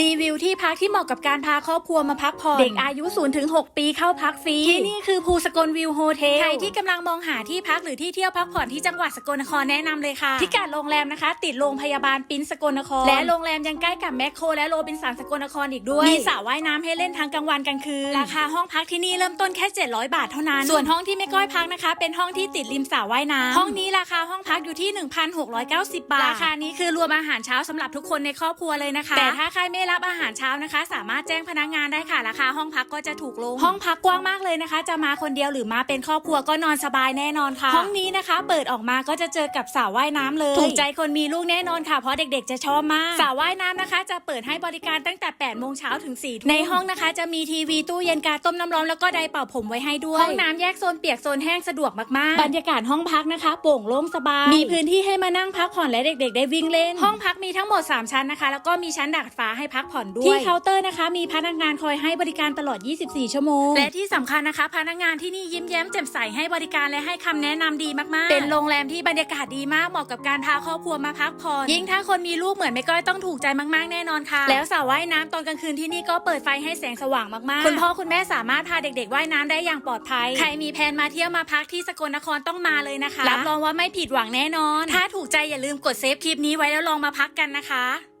รีวิวที่พักที่เหมาะกับการพาครอบครัวมาพักผ่อนเด็กอายุ0ถึง6ปีเข้าพักฟรีที่นี่คือภูสกลวิวโฮเทลใครที่กำลังมองหาที่พักหรือที่เที่ยวพักผ่อนที่จังหวัดสกลนครแนะนำเลยค่ะพิกัดโรงแรมนะคะ ติดโรงพยาบาลปิ้นสกลนคร และโรงแรมยังใกล้กับแมคโคร และโรบินสันสกลนครอีกด้วยมีสระว่ายน้ำให้เล่นทั้งกลางวันกลางคืนราคาห้องพักที่นี่เริ่มต้นแค่ 700 บาทเท่านั้น ส่วนห้องที่ไม่ก้อยพักนะคะ เป็นห้องที่ติดริมสระว่ายน้ำห้องนี้ราคาห้องพักอยู่ที่ 1,690 บาทราคานี้คือรวมอาหารเช้าสำหรับทุกคนในครอบครัวเลยนะคะแต่ถ้าใครไม่รับอาหารเช้านะคะ สามารถแจ้งพนักงานได้ค่ะ ราคาห้องพักก็จะถูกลง ห้องพักกว้างมากเลยนะคะ จะมาคนเดียวหรือมาเป็นครอบครัวก็นอนสบายแน่นอนค่ะ ห้องนี้นะคะ เปิดออกมาก็จะเจอกับสระว่ายน้ำเลย ถูกใจคนมีลูกแน่นอนค่ะเพราะเด็กๆ จะชอบมากสระว่ายน้ำนะคะ จะเปิดให้บริการตั้งแต่8โมงเช้าถึง4ทุ่มในห้องนะคะ จะมีทีวีตู้เย็นการต้มน้ำร้อนแล้วก็ไดร์เป่าผมไว้ให้ด้วยห้องน้ำแยกโซนเปียกโซนแห้งสะดวกมากๆ บรรยากาศห้องพักนะคะ โปร่งโล่งสบายมีพื้นที่ให้มานั่งพักผ่อนและเด็ก ๆ ได้วิ่งเล่น ห้องพักมีทั้งหมด 3 ชั้นนะคะ แล้วก็มีชั้นดาดฟ้าให้พักผ่อนด้วย ที่เคาน์เตอร์นะคะ มีพนักงานคอยให้บริการตลอด 24 ชั่วโมง และที่สำคัญนะคะ พนักงานที่นี่ยิ้มแย้มแจ่มใสให้บริการและให้คำแนะนำดีมากๆ เป็นโรงแรมที่บรรยากาศดีมากเหมาะกับการพาครอบครัวมาพักผ่อนยิ่งถ้าคนมีลูกเหมือนไม่ก้อยต้องถูกใจมากๆแน่นอนค่ะ แล้วสระว่ายน้ำตอนกลางคืนที่นี่ก็เปิดไฟให้แสงสว่างมากๆ คุณพ่อคุณแม่สามารถพาเด็กๆว่ายน้ำได้อย่างปลอดภัย ใครมีแผนมาเที่ยวมาพักที่สกลนครต้องมาเลยนะคะ รับรองว่าไม่ผิดหวังแน่นอน ถ้าถูกใจอย่าลืมกดเซฟคลิปนี้ไว้แล้วลองมาพักกันนะคะ